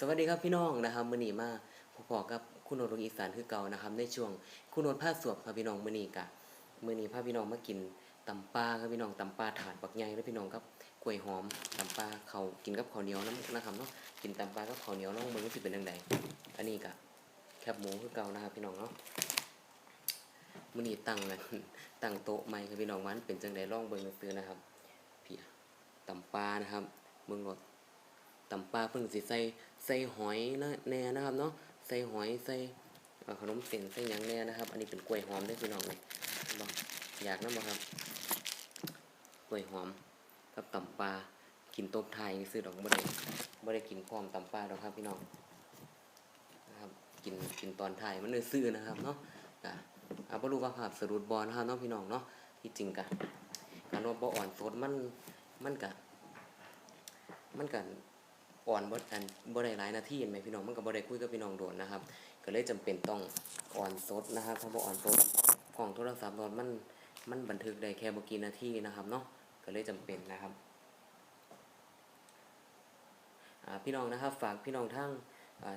สวัสดีครับพี่น้องนะครับมือนีมาพอกับคุณโนตลูกอีสานคือเก่านะครับ ในช่วงคุณโนตผ้าสวบครับพี่น้องมือนีกะมื้อนี้าพี่น้องมากินตำปลาครับพี่น้องตำปลาถาดปักใหญ่แล้วพี่น้องครับกล้วยหอมตำปลาเขากินกับข้าวเหนียวน้ำนะครับเนาะกินตำปลากับข้าวเหนียวลองเบิ่งว่าสิเป็นจังไดอันนี้กะแคบหมูคือเก่านะครับพี่น้องเนาะมือนีตั้งนะตั้งโต๊ะใหม่ครับพี่น้องมันเป็นจังไดลองเบิ่งซื่อนะครับพี่ตำปลานะครับเบิ่งรสตำปลาเพิ่นสิใส่ ใส่หอยนะแน่นะครับเนาะใส่หอยใส่ขนมเส้นใส่ยังแน่นะครับ อันนี้เป็นกล้วยหอมเด้พี่น้องเลยบ่อยากนำบ่ครับกล้วยหอมกับตำปลากินตบท้ายซื้อดอกบ่ได้บ่ได้กินพร้อมตำปลาดอกครับพี่น้องนะครับกินกินตอนไทยมันเลยซื้อนะครับเนาะก็อ่าบ่รู้ว่าภาพสรุปบ่นะครับเนาะพี่น้องเนาะที่จริงก็การว่าบ่อ่อนสดมันมันก็มันกัน อ่อนบ่อันบ่ได้หลายนาทีเห็นไหมพี่น้องมันก็บ่ได้คุยกับพี่น้องโดนนะครับ ก็เลยจำเป็นต้องอ่อนสดนะครับถ้าบ่อ่อนสดกล้องโทรศัพท์เรามันมันบันทึกได้แค่บ่กี่นาทีนะครับเนาะก็เลยจำเป็นนะครับพี่น้องนะครับฝากพี่น้องทั้ง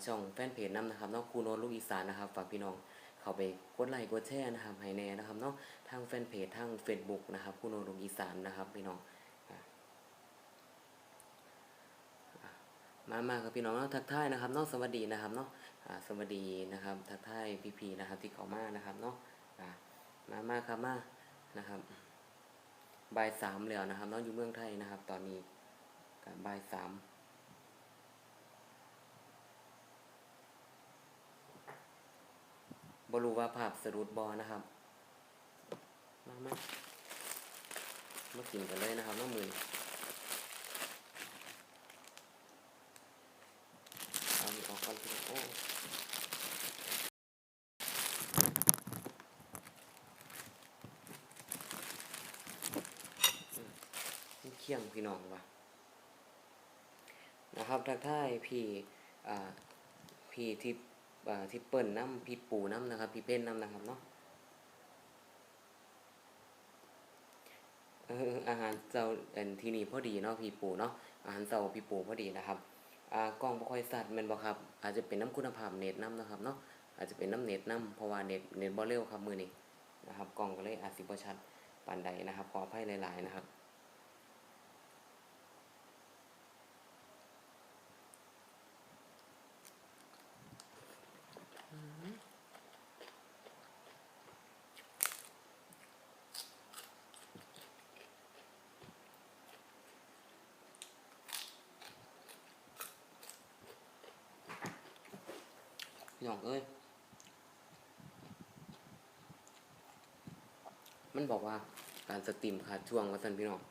ช่องแฟนเพจนํนะครับเนาะครูโนตลูกอีสานนะครับ ฝากพี่น้องเข้าไปกดไลค์กดแชร์นะครับให้แน่นะครับเนาะทางแฟนเพจทาง Facebook นะครับครูโนตลูกอีสานนะครับพี่น้อง มามาครับพี่น้องเนาะทักทายนะครับเนาะสวัสดีนะครับเนาะสวัสดีนะครับทักทายพี่ๆนะครับที่เขามานะครับเนาะมามาครับมานะครับบ่ายสามแล้วนะครับเนาะอยู่เมืองไทยนะครับ ตอนนี้กับบ่ายสามบรูว่าภาพสรุปบอนะครับ มามามากินกันเลยนะครับน้องมือนี้ เอนี่ออกก่อนพี่โอเคียงพี่น้องว่ะนะครับทักทายพี่อ่าพี่ที่อ่าที่เปิ้ลน้ำพี่ปูน้ำนะครับ พี่เป้นน้ำนะครับเนาะอาหารเจ้าเอ็นที่นี่พอดีเนาะพี่ปูเนาะอาหารเจ้าพี่ปูพอดีนะครับ กล้องบ่ค่อยสัตว์แม่นบ่ครับ อาจจะเป็นน้ำคุณภาพเน็ตน้ำนะครับเนาะอาจจะเป็นน้ำเน็ตน้ำเพราะว่าเน็ตเน็ตบ่เร็วครับมือนี้นะครับกล้องก็เลยอาจสิบ่ชัดปานใดนะครับขออภัยหลาย ๆ นะครับ พี่น้องเอ้ย มัน บอกว่าการสตรีมขาดช่วงว่าสันพี่น้อง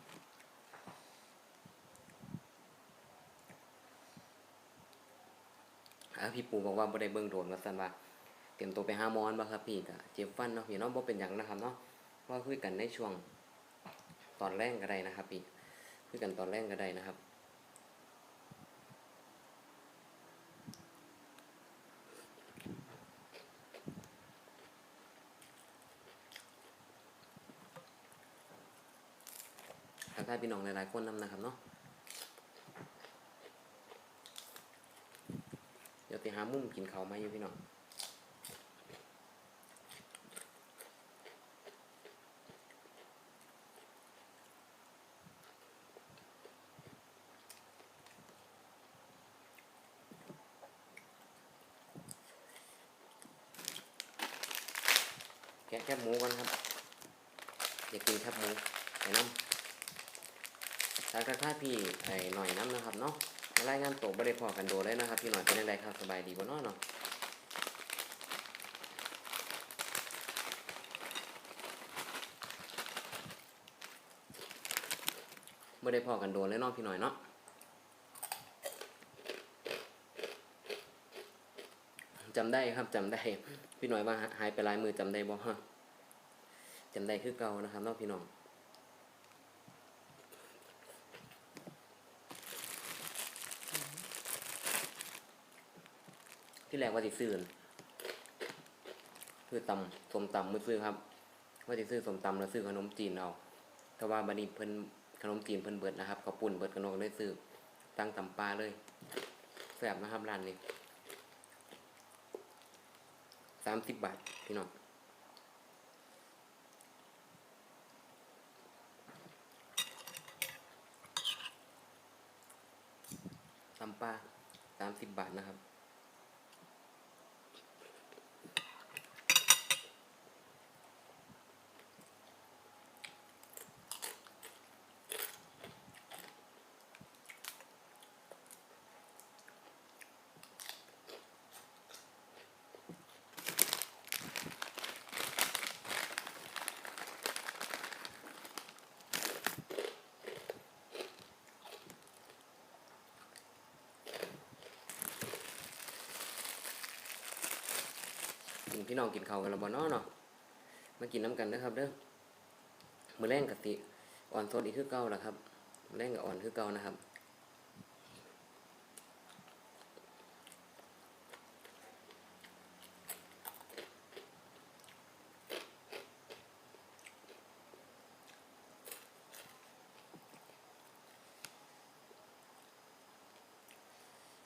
อ่าพี่ปูบอกว่าบ่ได้เบิ่งโดนว่าสันว่าเตรียมตัวไปหาหมอนบ่ครับพี่ก็เจ็บฟันเนาะพี่น้องบ่เป็นหยังนะครับเนาะว่าคุยกันในช่วงตอนแรกก็ได้นะครับพี่คุยกันตอนแรกก็ได้นะครับ ทักทาย พี่น้องหลายๆคนนำนะครับเนาะเดี๋ยวไปหามุมกินเขาวมาอยู่พี่น้องแกะแคบหมูกันครับ อยากกินแคบหมูไอ้น้ำ ทักทายพี่ไอ้หน่อยน้ำนะครับเนาะรายงานตัวบ่ได้พอกันโดเลยนะครับ พี่หน่อยเป็นยังไงครับสบายดีบ่เนาะเนาะบ่ได้พอกันโดนเลยเนาะพี่หน่อยเนาะจำได้ครับจำได้ พี่หน่อยว่าหายไปลายมือจำได้บ่ฮะจำได้คือเก่านะครับเนาะพี่น้อง ที่แรกว่าสิซื้อนั่นคือตำสมตำมือซื้อครับ ว่าสิซื้อสมตำแล้วซื้อขนมจีนเอาแต่ว่าบัดนี้เพิ่นขนมจีนเพิ่นเบิดนะครับข้าวปุ้นเบิดขนมเลยซื้อตั้งตำปลาเลยแซ่บนะครับร้านนี้สามสิบบาทพี่น้องตำปลาสามสิบบาทนะครับ พี่น้องกินข้าวกันแล้วบ่เนาะเนาะมากินน้ำกันนะครับเด้อมือแรงกะติอ่อนสดอีกคือเก่าละครับแรงก็อ่อนคือเก่านะครับ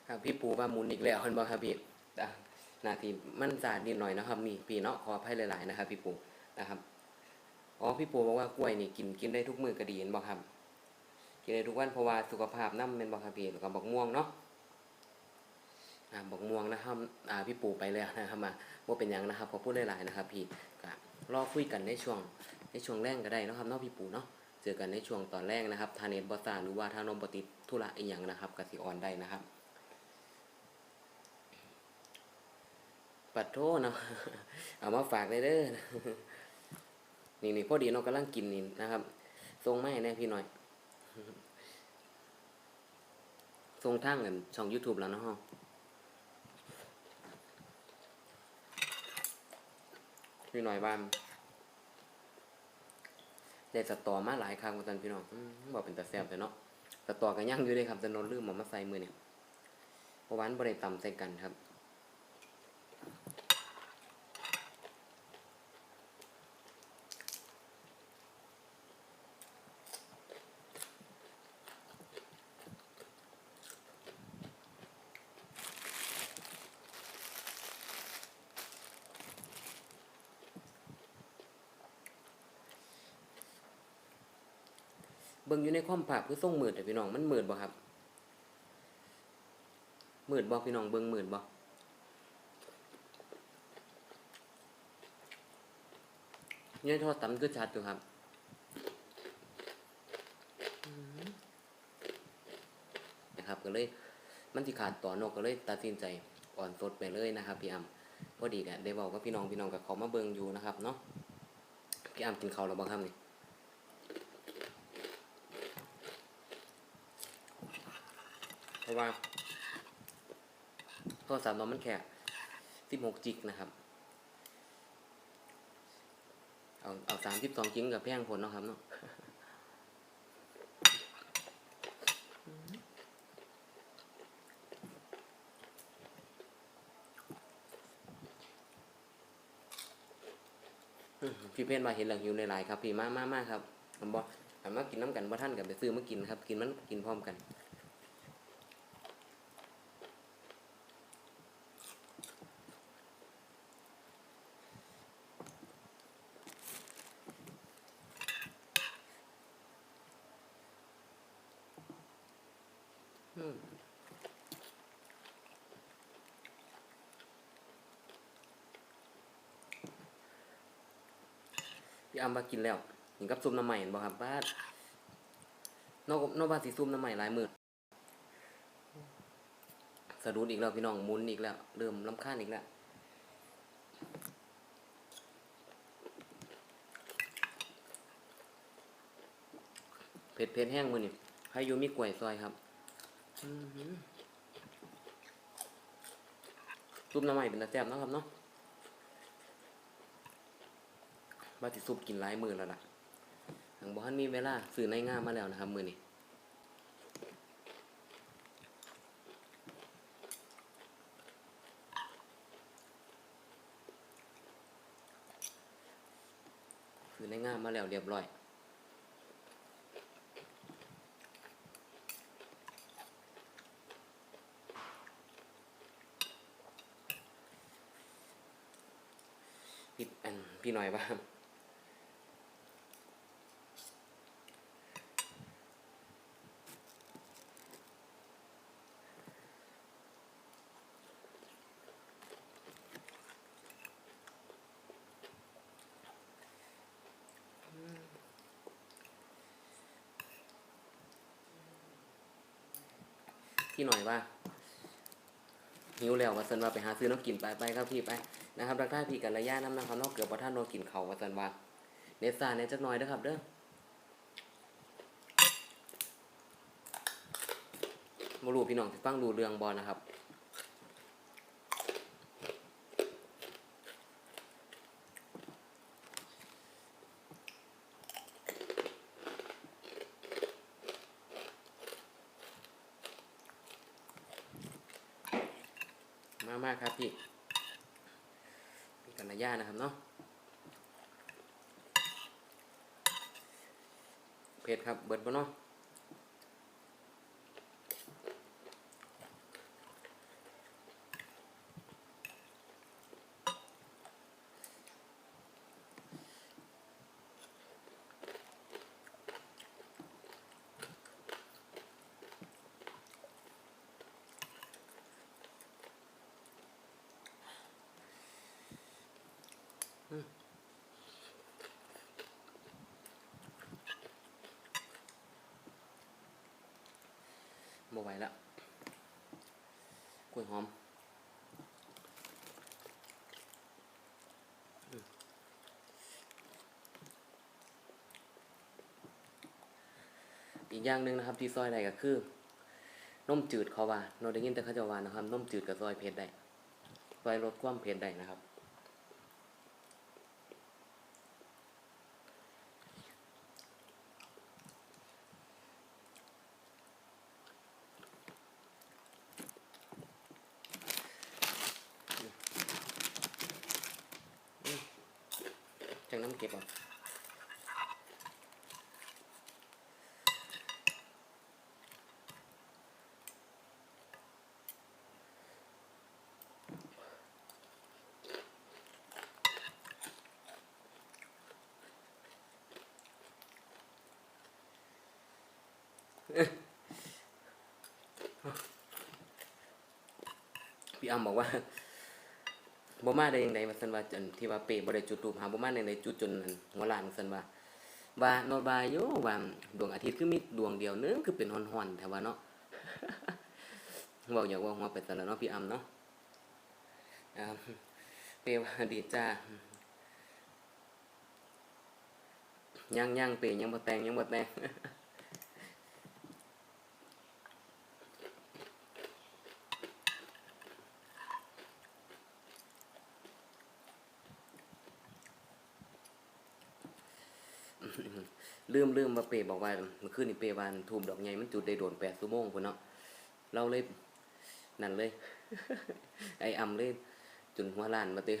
ครับพี่ปูว่ามุนอีกแล้วเห็นบ่ครับพี่ อะหนาทีมันสาดนิดหน่อยนะครับนี่พี่เนาะขออภัยหลาย ๆ นะครับ พี่ปูนะครับอ๋อพี่ปูบอกว่ากล้วยนี่กินกินได้ทุกมื้อก็ดีเห็นบ่ครับ กินได้ทุกวันเพราะว่าสุขภาพน้ำแม่นบ่ครับพี่แล้วก็บักม่วงเนาะอ่าบักม่วงนะครับอ่าพี่ปูไปแล้วนะครับมาบ่เป็นหยังนะครับขอพูดหลาย ๆ นะครับ พี่ก็รอคุยกันในช่วงในช่วงแรงก็ได้นะครับเนาะพี่ปูเนาะเจอกันในช่วงตอนแรกนะครับทาเนตบ่ซาหรือว่าทานมบ่ติดธุระอีหยังนะครับกสิออนได้นะครับ ปัดโทษเนาะเอามาฝากเลยเด้อนี่นี่พอดีเนาะกำลังกินนี่นะครับทรงไม่แน่พี่หน่อยทรงทางกันช่อง YouTube แล้วเนาะฮะพี่หน่อยบ้านได้สตอมาหลายครั้งกว่าตันพี่น้องบอกเป็นตาแซ่บแต่เนาะสตอกันย่างอยู่เลยครับจะนอนลืมเอมาใส่มือเนี่ยเพราะวันบริตำใส่กันครับ เบิ่งอยู่ในความภาพคือส่งหมืดแต่พี่น้องมันหมืดบ่ครับหมืดบ่พี่น้องเบิ่งมืดบ่เนี่ยโทอดตำคือชัดอยู่ครับนะครับก็เลยมันสิขาดต่อนกก็เลยตัดสินใจอ่อนสดไปเลยนะครับพี่อำพอดีกันได้บอกว่าพี่น้องพี่น้องกับเขามาเบิ่งอยู่นะครับเนาะพี่อำกินเขาวแล้วบ่ครับนี่ เพ ราะว่าโทรศัพท์เรามันแค่16จิกนะครับ เอาเอา32จิกกับแพงผลเนาะครับเนาะพี่เพนมาเห็นหลืองหิวในหลายครับ พี่มามามาครับผมบอกถามว่ากินน้ำกันว่าท่านกับไปซื้อมากินครับ กินมันกินพร้อมกัน อืมำมากินแล้วกินกับซุปน้ำใหม่เห็นบ่ครับบ้านนอกนอกบ้านสีซุปน้ำใหม่หลายมือสะดุดอีกแล้วพี่น้องมุนอีกแล้วเริ่มลำคาญอีกแล้วเผ็ดเผ็ดแห้งมือนี่ให้ยูมีกล้วยซอยครับซุปน้ำใหม่เป็นตาแซ่บนะครับเนาะ ว่าติซุปกินหลายมือแล้วล่ะทางบ้านมีเวลาซื้อในง่ามาแล้วนะครับ มือนี้ซื้อในง่ามาแล้วเรียบร้อยพี่อันพี่หน่อยบ้าง พี่หน่อยว่าหิวแล้ววัสันว่าไปหาซื้อน้ำกินไปไปครับพี่ไปนะครับรักท่ายพี่กันระยะน้ำนะครับนอกเกือบว่าท่านนอกินเขาวัสันว่าเนสซาเนสจักหน่อยนะครับเด้อมาลูพี่น้องที่ฟังดูเรื่องบอลนะครับ มากมากครับพี่พี่กัญญานะครับเนาะเผ็ดครับเบิดบ่เนาะ บ่ไหวละกล้วยหอมอืม อีกอย่างหนึ่งนะครับ ที่ซอยได้ก็คือนมจืดเขาว่าเราได้ยินแต่เขาจะว่านะครับนมจืดกับซอยเผ็ดได้ซอยลดความเผ็ดได้นะครับ พี่อ้ำบอกว่าบ่มาได้ยังไงว่าซั่นว่าอันที่ว่าเปบ่ได้จุดธูปหาบ่มาได้ยังไงจุดจนหัวลานซั่นว่าว่าโนบายอยู่ว่าดวงอาทิตย์คือมีดวงเดียวนึงคือเป็นฮ้อนๆแต่ว่าเนาะเว้าอยากว่าหัวไปซั่ล้วเนาะพี่อ้ำเนาะเปว่าดีจ้ายังยังเปยังบ่แต่งยังบ่แต่ง ลื มลืมมาเปบอกว่าเมื่อคืนนี่เปวาอันทูมดอกใหญ่มันจุดได้โดนแปดชั่วโมงพุ่นเนาะเราเลยนั่นเลย ไออำเลยจุนหัวล้านมาเติ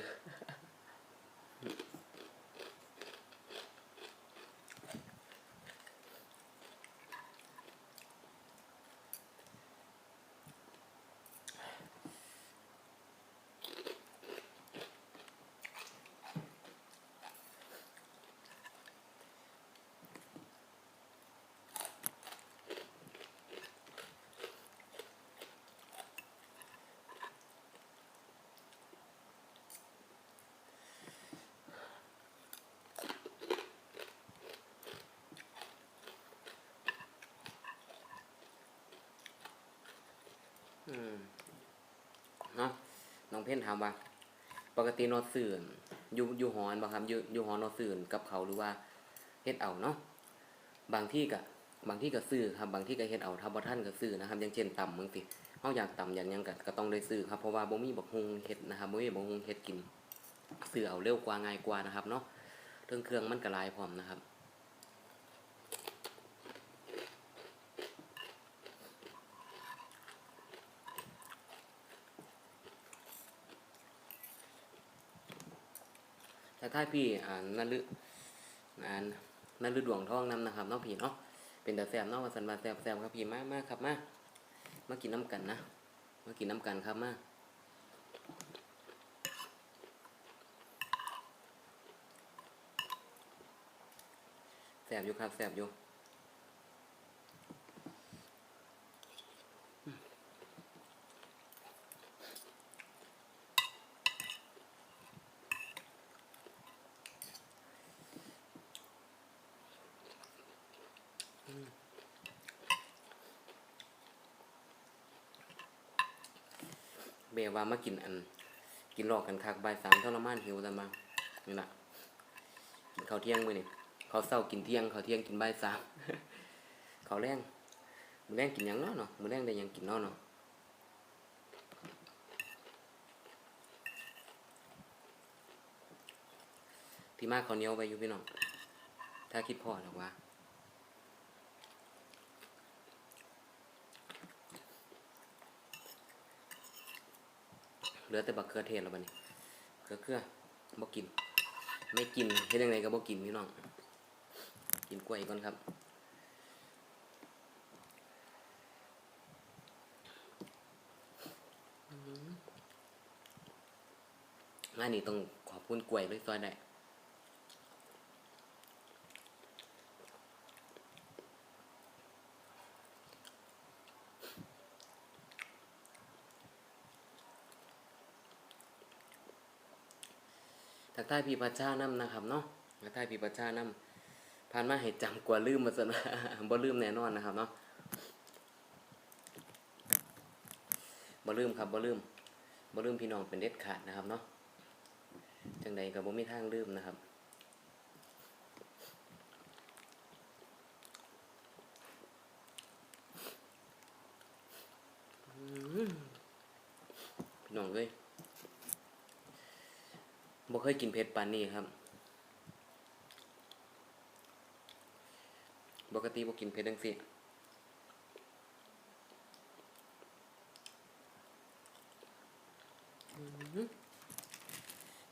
เนาะน้องเพ่นถามว่า ปกตินอสื่นอยู่อยู่หอนบ่ครับอยู่อยู่หอนอสื่นกับเขาหรือว่าเฮ็ดเอาเนาะบางที่ก็บางที่ก็ซื้อครับบางที่ก็เฮ็ดเอาถ้าบ่ทันก็ซื้อนะครับ อย่างเช่นตำบางทีเฮาอยากตำอย่างยังก็ก็ต้องได้ซื้อครับเพราะว่าบ่มีบักฮุงเฮ็ดนะครับบ่มีบักฮุงเฮ็ดกินซื้อเอาเร็วกว่าง่ายกว่านะครับเนาะเครื่องเครื่องมันก็หลายพร้อมนะครับ แต่ถ้าพี่อ่านนั่นลึอนนั่นลึดวงทองน้ำนะครับน้องพี่เนาะเป็นแต่แซมเนอะวัสันมาแซมแซมครับพี่มากมากครับมากมากินน้ำกันนะมากินน้ำกันครับมากแซมอยู่ครับแซมอยู่ เบว่ามากินอัน กินหลอกกันคักบ่ายสามทรมานหิวจังบ้างนี่ล่ะเขาวเที่ยงมื้อนี่เขาวเช้ากินเที่ยงเขาวเที่ยงกินบ่ายสามเขาวแรงมื้อแรงกินหยังเนาะเนาะมื้อแรงได้หยังกินเนาะเนาะที่มาเขาวเหนียวไปอยู่พี่น้องถ้าคิดพอหรอกว่า ลือแต่บักเขือเทศแล้วบัดนี้เขือเขือบ่กิน ไม่กินเฮ็ดยังไงก็บ่กินพี่น้อง กินกล้วยก่อนครับอืมงานนี้ต้องขอบคุณกล้วยเลยซอยได้ ทักทายพี่ประชานํนะครับเนาะทักทายพี่ประชานํผ่านมาให้จำกว่าลืมมาซะนะบ่ลืมแน่นอนนะครับเนาะบ่ลืมครับบ่ลืมบ่ลืมพี่น้องเป็นเด็ดขาดนะครับเนาะจังใดก็บ่มีทางลืมนะครับ อืมพี่น้องเอ้ย บ่เคยกินเผ็ดปานนี้ครับปกติบ่กินเผ็ดจังซี่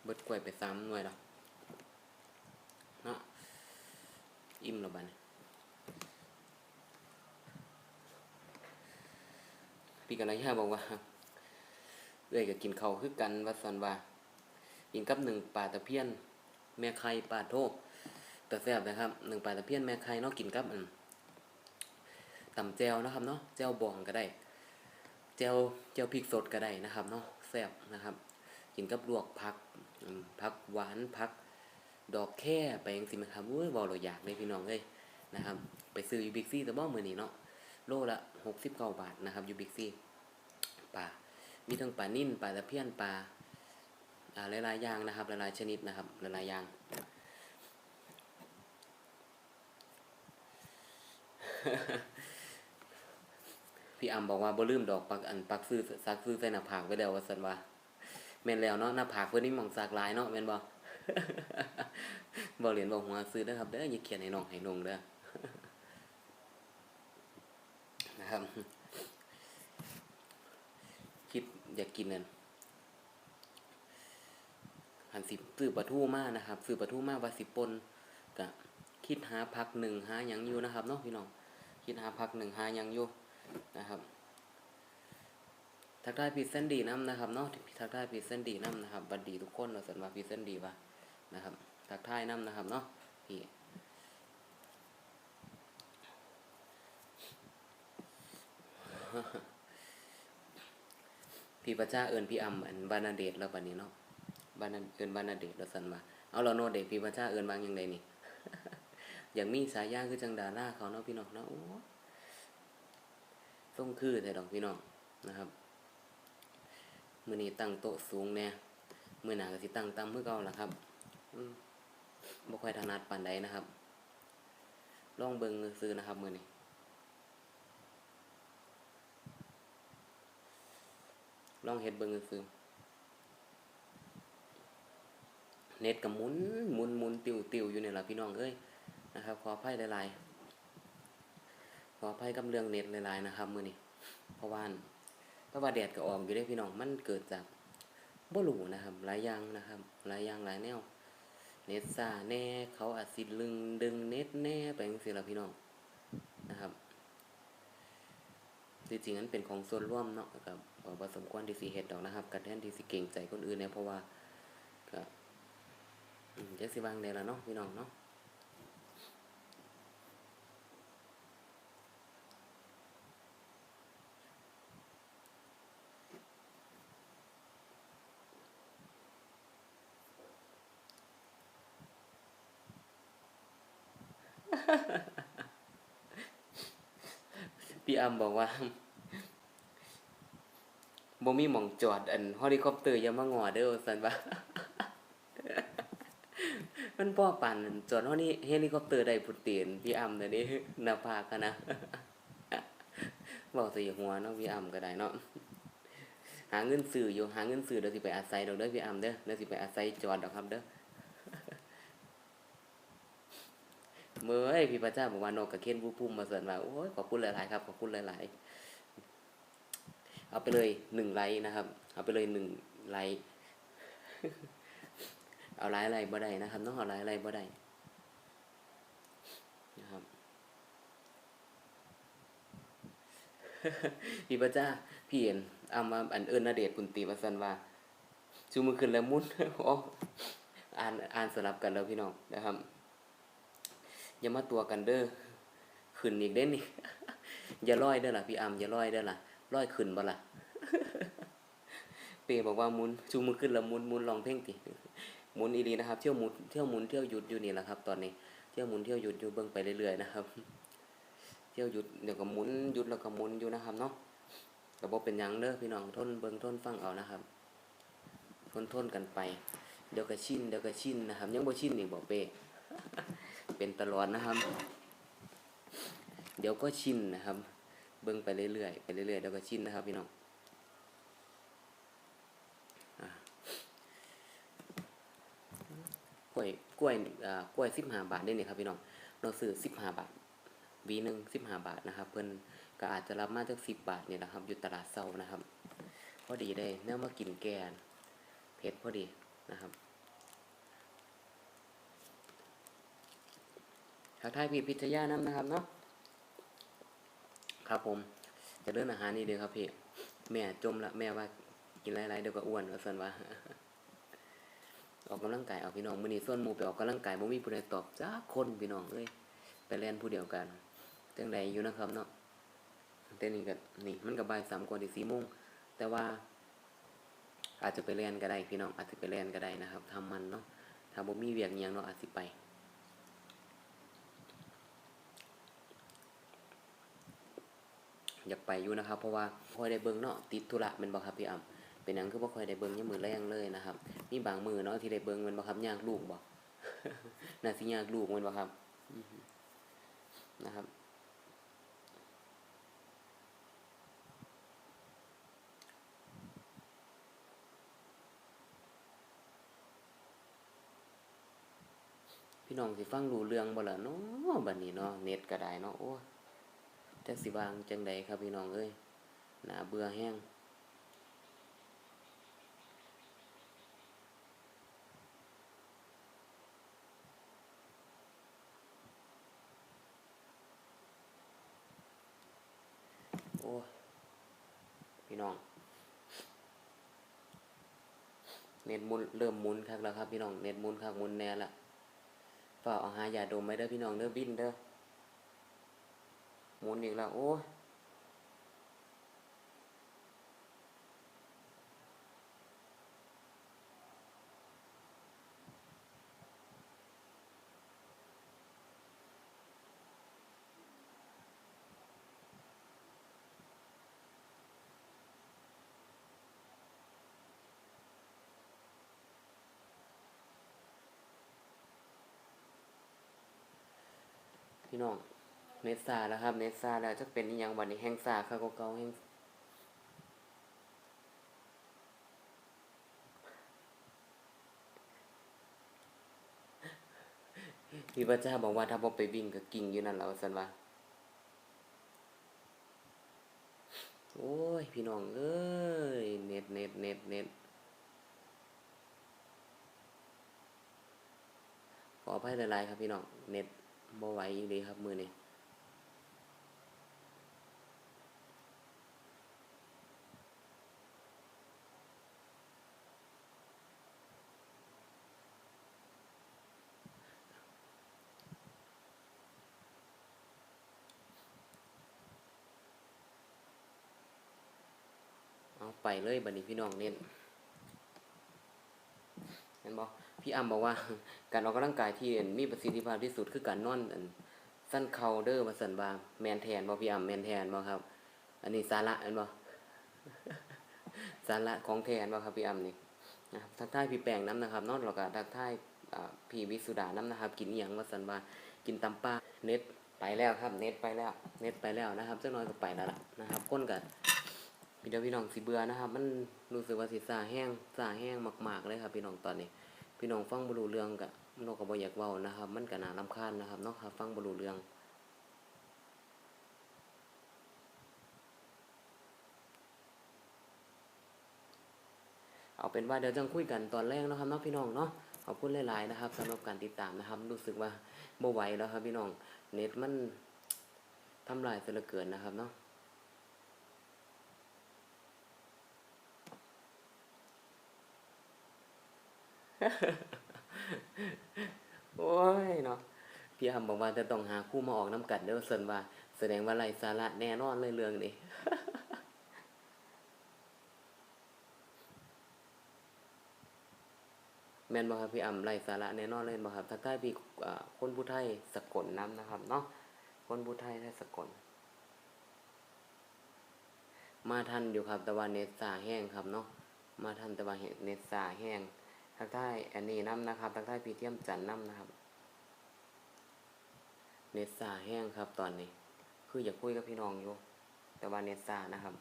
เบิดกล้วยไปสามหน่วยแล้วเนาะอิ่มแล้วบัดนี้พี่กันยาบอกว่าเอ้อยก็กินข้าวคือกันว่าซั่นว่า กินกับหนึ่งปลาตะเพียน แม่ไข่ปลาโทแต่แซ่บนะครับหนึ่งปลาตะเพียนแม่ไข่เนาะกินกับอันตำแจวนะครับเนาะแจวบองก็ได้แจวแจวพริกสดก็ได้นะครับเนาะแซ่บนะครับ กินกับลวกผักผักหวานผัก ดอกแค่ไปจังซี่นะครับอุ้ยเว้าเราอยากเลยพี่น้องเอ้ยนะครับ ไปซื้อยูบิกซีแต่บ่มื้อนี้เนาะโลละ69บเก้าบาทนะครับยูบิกซี่ปลามีทั้งปลานิ่นปลาตะเพียนปลา หลายๆอย่างนะครับหลายๆชนิดนะครับหลายๆอย่างพี่อำบอกว่าบ่ลืมดอกปักอันปักซื้อซักซื้อใส่หน้าผากไว้แล้วว่าซั่นว่าแม่นแล้วเนาะหน้าผากเพิ่นนี่มองซักลายเนาะแม่นบ่บ่เหรียนบ่หัวซื้อเด้ครับเด้ออย่าเขียนให้น้องให้นงเด้อนะครับ คิดอยากกินนั่น หันสิซื้อปลาทูมานะครับซื้อปลาทูมาว่าสิปนก็คิดหาพักหนึ่งหาหยังอยู่นะครับเนาะพี่น้องคิดหาพักหนึ่งหาหยังอยู่นะครับทักทายพีเซนดีน้ำนะครับเนาะทักทายพีเซนดีน้ำนะครับบัดดีทุกคนเราสันว่าพีเซนดีว่านะครับทักทายน้ำนะครับเนาะพี่พี่ประจ้าเอิญพี่อำอันบานาเดชแล้วบัดนี้เนาะ บ้านาเอินบ้านนาเดชราสันมาเอาเราโนเดชพี่พระเจ้าเอินบางย่างใดนี่อย่างมีสายย่างคือจังดาล่าเขาเนาะพี่น้องเนาะโอ้ส่งคือแต่ดอกพี่น้องนะครับมื่อนี้ตั้งโต๊ะสูงแน่มือหนาก็สิตั้งต่ำเมื่อเก่าล่ะครับอบ่ค่อยถนัดปานใดนะครับ ลองเบิ่งซื้อนะครับมือนี้ลองเฮ็ดเบิ่งซื้อ เน็ตกับหมุนหมุนหมุนติวติวอยู่เนี่ยแหละพี่น้องเอ้ยนะครับ ขออภัยหลายๆขออภัยกับเรื่องเน็ตหลายๆนะครับมือนี้เพราะว่าเพราะว่าแดดก็ออกอยู่ได้พี่น้องมันเกิดจากบ่รู้นะครับ หลายอย่างนะครับ หลายอย่างหลายแนว เน็ตซาแน่เขาอาจสิลึงดึงเน็ตแน่ไปจังซี่ละพี่น้องนะครับจริงๆนั้นเป็นของส่วนร่วมเนาะกับบ่สมควรที่สิเฮ็ดดอกนะครับกันแทนที่สิเก่งใจคนอื่นเนี่ยเพราะว่าก็ จักสิบางเดล่ะเนาะพี่น้องเนาะพี่อัมบอกว่าบ่มีหม่องจอดอันเฮลิคอปเตอร์อย่ามางอเด้อสันว่า มันพ่อปั่นจอดเฮานี่เฮลิคอปเตอร์ได้พุดเตียนพี่อ้ำเด้อนี่หน้าผากอะนะเว้าใส่หัวเนาะพี่อ้ำก็ได้เนาะหาเงินซื้ออยู่หาเงินซื้อเดี๋ยวสิไปอาศัยดอกเด้อพี่อ้ำเด้อเดี๋ยวสิไปอาศัยจอดดอกครับเด้อเมื่อพี่พระเจ้าบอกว่านกกระเคนผู้พุ่มมาเสริญว่าโอ้ยขอบคุณหลายๆครับขอบคุณหลายๆเอาไปเลยหนึ่งไลค์นะครับ เอาไปเลยหนึ่งไลค์ เอาไลค์อะไรบ่ได้นะครับต้องเอาไลค์อะไรบ่ได้นะครับพี่พระเจ้าพี่เห็นเอามาอันเอิญนาเดชน์กุนตีมาสันว่าชูมือขึ้นแล้วมุนอ้อ่านอ่านสลับกันแล้วพี่น้องนะครับอย่ามาตัวกันเด้อขึ้นอีกเด้นนี่อย่าลอยเด้อล่ะพี่อามอย่าลอยเด้อล่ะลอยขึ้นบ่ล่ะเปบอกว่ามุนชูมือขึ้นแล้วมุนมุนลองเพ่งติ หมุนอีหลีนะครับ เที่ยวหมุนเที่ยวหมุนเที่ยวหยุดอยู่นี่แหละครับ ตอนนี้เที่ยวหมุนเที่ยวหยุดอยู่เบิ่งไปเรื่อยๆนะครับ เที่ยวหยุดเดี๋ยวก็หมุนหยุดแล้วก็หมุนอยู่นะครับเนาะก็บ่เป็นยังเด้อพี่น้องทนเบิ่งทนฟังเอานะครับทนทนกันไป เดี๋ยวก็ชินเดี๋ยวก็ชินนะครับ ยังบ่ชินอีกบ่เป้เป็นตลอดนะครับ เดี๋ยวก็ชินนะครับ เบิ่งไปเรื่อยๆไปเรื่อยๆเดี๋ยวก็ชินนะครับพี่น้องอะ กล้วยกล้วยอ่ากล้วยสิบห้าบาทได้นี่ยครับพี่น้องเราซื้อสิบห้าบาทวีหนึ่งสิบห้าบาทนะครับ เพิ่นก็อาจจะรับมาจากสิบบาทเนี่ยนะครับอยู่ตลาดเซานะครับ พอดีได้แนวมากินแกนเผ็ดพอดีนะครับทักทายพี่พิทยาน้ำนะครับเนาะครับผมจะเรื่องอาหารนี่เดียวครับพี่ แม่จมละแม่ว่ากินหลายๆเดี๋ยวก็อ้วนว่าสันว่า ออกกำลังกายเอาพี่น้องมื้อนี้ส่วนหมู่ไปออกกำลังกายบ่มีผู้ใดตอบจ้าคนพี่น้องเอ้ยไปเล่นผู้เดียวกันจังใดอยู่นะครับเนาะแต่นี่ก็นี่มันก็บ่าย3กว่าที่โมงแต่ว่า อาจจะไปเล่นก็ได้พี่น้องอาจจะไปเล่นก็ได้นะครับทำมันเนาะถ้าบ่มีเวียกอิหยังเนาะอาจสิไปอยากไปอยู่นะครับ เพราะว่าคอยได้เบิ่งเนาะติดธุระแม่นบ่ครับพี่อ่ำ เป็นหยังคือบ่ค่อยได้เบิ่งยามมื้อแรงเลยนะครับ มีบางมื้อเนาะที่ได้เบิ่งแม่นบ่ครับยากลูกบ่น่าสิยากลูกแม่นบ่ครับนะครับพี่น้องสิฟังรู้เรื่องบ่ล่ะเนาะบัดนี้เนาะเน็ตก็ได้เนาะโอ้จักสิวางจังใดครับพี่น้องเอ้ยน่าเบื่อแห้งโอ้ยพี่ น้องเน็ตมุนเริ่มมุนครับแล้วครับพี่น้องเน็ตมุนครับมุนแน่ละฝากเอาหายาดมไว้เด้อพี่น้องเด้อบินเด้อมุนอีกแล้วโอ้ พี่น้องเนตซาแล้วครับเนตซาแล้วจะเป็นยังวันนี้แห้งซาค่ะเก่าๆแห้งพี่พระเจ้าบอกว่าถ้าบ่ไปวิ่งก็กิ่งอยู่นั่นแล้วสันว่าโอ้ย พี่น้องเอ้ย เน็ตเน็ตเน็ตเน็ตขออภัยหลายๆครับพี่น้อง เน็ต บ่ไหวอีหลีครับ มือนี้เอาไปเลยบัดนี้พี่น้องเน้น นบอกพี่อ้ำบอกว่า การออกกำลังกายที่มีประสิทธิภาพที่สุดคือการนอนสั้นเขาเด้อมาสันบาแมนแทนบ่พี่อ่ำแมนแทนบ่ครับ อันนี้สาระอันบ่สาระของแทนบ่ครับพี่อ่ำนี่นะครับทักทายพี่แปงน้ำนะครับนอกแล้วก็ทักทายพี่วิสุดาน้ำนะครับ กินอีหยังว่าสันบากินตำปลาเน็ตไปแล้วครับ เน็ตไปแล้ว เน็ตไปแล้วนะครับเจ้าน้อยก็ไปแล้วล่ะนะครับก้นกับ พี่เดียวพี่น้องสิเบื่อนะครับ มันรู้สึกว่าสิสาแห้งสาแห้งมาก ๆ เลยครับ พี่น้องตอนนี้ พี่น้องฟังบรูเรื่องกะนกก็บ่อยากเว้านะครับ มันก็น่ารำคาญนะครับนาะครับฟังบรูเรื่องเอาเป็นว่าเดี๋ยวจะคุยกันตอนแรกนะครับนาะพี่น้องเนาะขอบคุณหลายๆนะครับสำหรับการติดตามนะครับ รู้สึกว่าบ่ไหวแล้วครับพี่น้องเน็ตมันทำลายเสียเหลือเกินนะครับเนาะ โอ้ยเนาะพี่อำบอกว่าจะต้องหาคู่มาออกน้ำกัดเด้อเซนว่า แสดงว่าไรสาระแน่นอนเลยเรื่องนี้แม่นบ่ครับพี่อ่ำไรสาระแน่นอนเลยบ่ครับทักทายพี่คนผู้ไทยสกลน้ำนะครับเนาะคนผู้ไทยได้สกลมาทันอยู่ครับต่ว่าเน็ตสาแห้งครับเนาะมาทันต่ว่าเน็ตสาแห้ง ทักทายอันนี่น้ำนะครับทักทายพีเทียมจันน้ำนะครับ เนสซาแห้งครับตอนนี้ คืออยากคุยกับพี่น้องอยู่ แต่ว่าเนสซานะครับ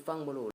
มันฟังบ่รู้